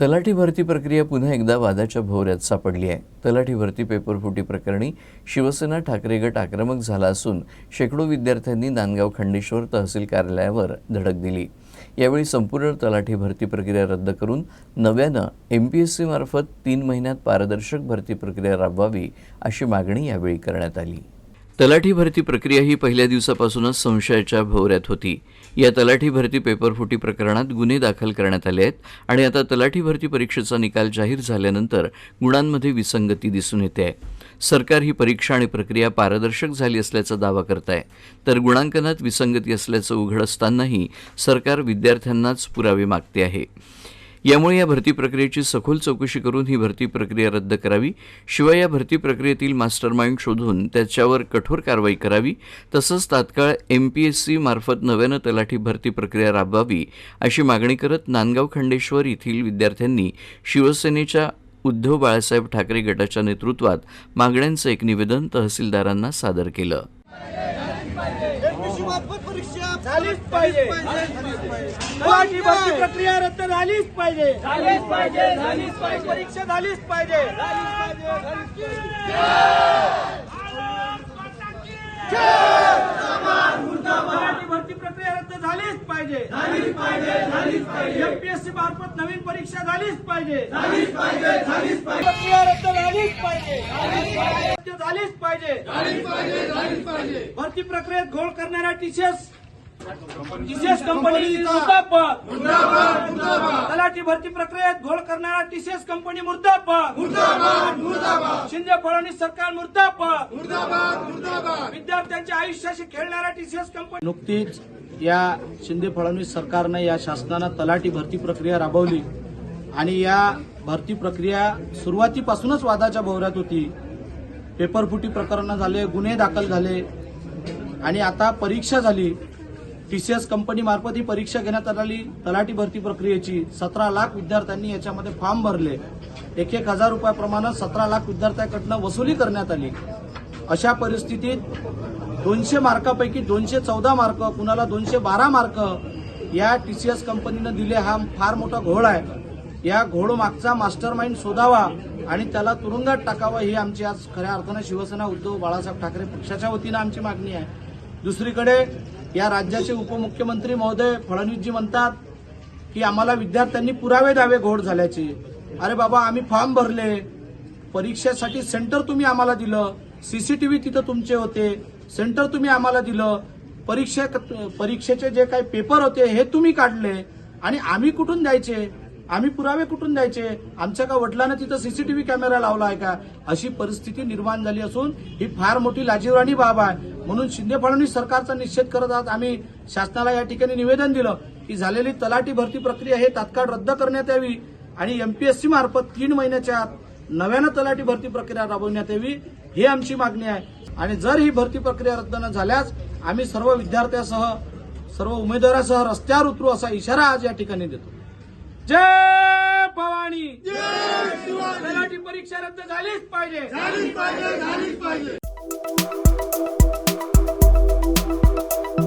तलाठी भरती प्रक्रिया पुन्हा एकदा वादाच्या भोवऱ्यात सापडली आहे. तलाठी भरती पेपरफुटी प्रकरणी शिवसेना ठाकरे गट आक्रमक झाला असून शेकडो विद्यार्थ्यांनी नांदगाव खंडेश्वर तहसील कार्यालयावर धडक दिली. यावेळी संपूर्ण तलाठी भरती प्रक्रिया रद्द करून नव्यानं एम पी एस सीमार्फत तीन महिन्यात पारदर्शक भरती प्रक्रिया राबवावी अशी मागणी यावेळी करण्यात आली. तलाठी भरती प्रक्रिया ही पहिल्या दिवसापासूनच संशयाच्या भोवऱ्यात होती. या तलाठी भरती पेपरफुटी प्रकरणात गुन्हे दाखल करण्यात आले आहेत आणि आता तलाठी भरती परीक्षेचा निकाल जाहीर झाल्यानंतर गुणांमध्ये विसंगती दिसून येते. आहे सरकार ही परीक्षा आणि प्रक्रिया पारदर्शक झाली असल्याचा दावा करत आहे तर गुणांकनात विसंगती असल्याचं उघड असतानाही सरकार विद्यार्थ्यांनाच पुरावे मागते आहे. यामुळे या भरती प्रक्रियेची सखोल चौकशी करून ही भरती प्रक्रिया रद्द करावी. शिवाय या भरती प्रक्रियेतील मास्टर माइंड शोधून त्याच्यावर कठोर कारवाई करावी. तसंच तात्काळ एम पी एस सी मार्फत नव्यानं तलाठी भरती प्रक्रिया राबवावी अशी मागणी करत नांदगाव खंडेश्वर येथील विद्यार्थ्यांनी शिवसेनेच्या उद्धव बाळासाहेब ठाकरे गटाच्या नेतृत्वात मागण्यांचं एक निवेदन तहसीलदारांना सादर केलं. मार्फत परीक्षा झालीच पाहिजे भरती प्रक्रिया रद्द झालीच पाहिजे झालीच पाहिजे झालीच पाहिजे परीक्षा झालीच पाहिजे तलाठी भरती प्रक्रिया रद्द झालीच पाहिजे झालीच पाहिजे झालीच पाहिजे एमपीएससी मार्फत नवीन परीक्षा झालीच पाहिजे झालीच पाहिजे झालीच पाहिजे प्रक्रिया रद्द झालीच पाहिजे झालीच पाहिजे. भरती प्रक्रियेत घोळ करणाऱ्या टीचर्स टीसीएस कंपनी मुर्दाबाद तलाठी भरती प्रक्रियेत घोळ करणारा टीसीएस कंपनी मुर्दाबाद शिंदे फडणवीस सरकार मुर्दाबाद विद्यार्थ्यांच्या आयुष्याशी खेळणारा टीसीएस कंपनी नुकतीच या शिंदे फडणवीस सरकारनं या शासनानं तलाठी भरती प्रक्रिया राबवली. आणि या भरती प्रक्रिया सुरुवातीपासूनच वादाच्या भोवऱ्यात होती. पेपरफुटी प्रकरणं झाले गुन्हे दाखल झाले. आणि आता परीक्षा झाली. टी सी एस कंपनीमार्फत ही परीक्षा घेण्यात आली. तलाठी भरती प्रक्रियेची सतरा लाख विद्यार्थ्यांनी याच्यामध्ये फॉर्म भरले. एक एक हजार रुपयाप्रमाणे सतरा लाख विद्यार्थ्यांकडनं वसुली करण्यात आली. अशा परिस्थितीत दोनशे मार्कापैकी दोनशे चौदा मार्क कुणाला दोनशे बारा मार्क या टी सी एस कंपनीनं दिले हा फार मोठा घोळ आहे. या घोळ मागचा मास्टर माइंड शोधावा. आणि त्याला तुरुंगात टाकावं ही आमची आज खऱ्या अर्थानं शिवसेना उद्धव बाळासाहेब ठाकरे पक्षाच्या वतीनं आमची मागणी आहे. दुसरीकडे या राज्याचे उपमुख्यमंत्री महोदय फडणवीसजी म्हणतात की आम्हाला विद्यार्थ्यांनी पुरावे द्यावे घोड झाल्याचे. अरे बाबा आम्ही फॉर्म भरले. परीक्षेसाठी सेंटर तुम्ही आम्हाला दिलं. सीसीटीव्ही तिथं तुमचे होते. सेंटर तुम्ही आम्हाला दिलं. परीक्षे परीक्षेचे जे काही पेपर होते हे तुम्ही काढले. आणि आम्ही कुठून द्यायचे? आम्ही पुरावे कुठून द्यायचे? आमच्या का वडिलांना तिथं सीसीटीव्ही कॅमेरा लावला आहे का? अशी परिस्थिती निर्माण झाली असून ही फार मोठी लाजीवराणी बाब आहे. म्हणून शिंदे फडणवीस सरकारचा निषेध करत आहात आम्ही शासनाला या ठिकाणी निवेदन दिलं की झालेली तलाठी भरती प्रक्रिया हे तात्काळ रद्द करण्यात यावी आणि एमपीएससी मार्फत तीन महिन्याच्या आत नव्यानं तलाठी भरती प्रक्रिया राबवण्यात यावी ही आमची मागणी आहे. आणि जर ही भरती प्रक्रिया रद्द न झाल्यास आम्ही सर्व विद्यार्थ्यासह सर्व उमेदवारासह रस्त्यावर उतरू असा इशारा आज या ठिकाणी देतो. जय भवानी. तलाठी परीक्षा रद्द झालीच पाहिजे. झालीच पाहिजे झालीच पाहिजे.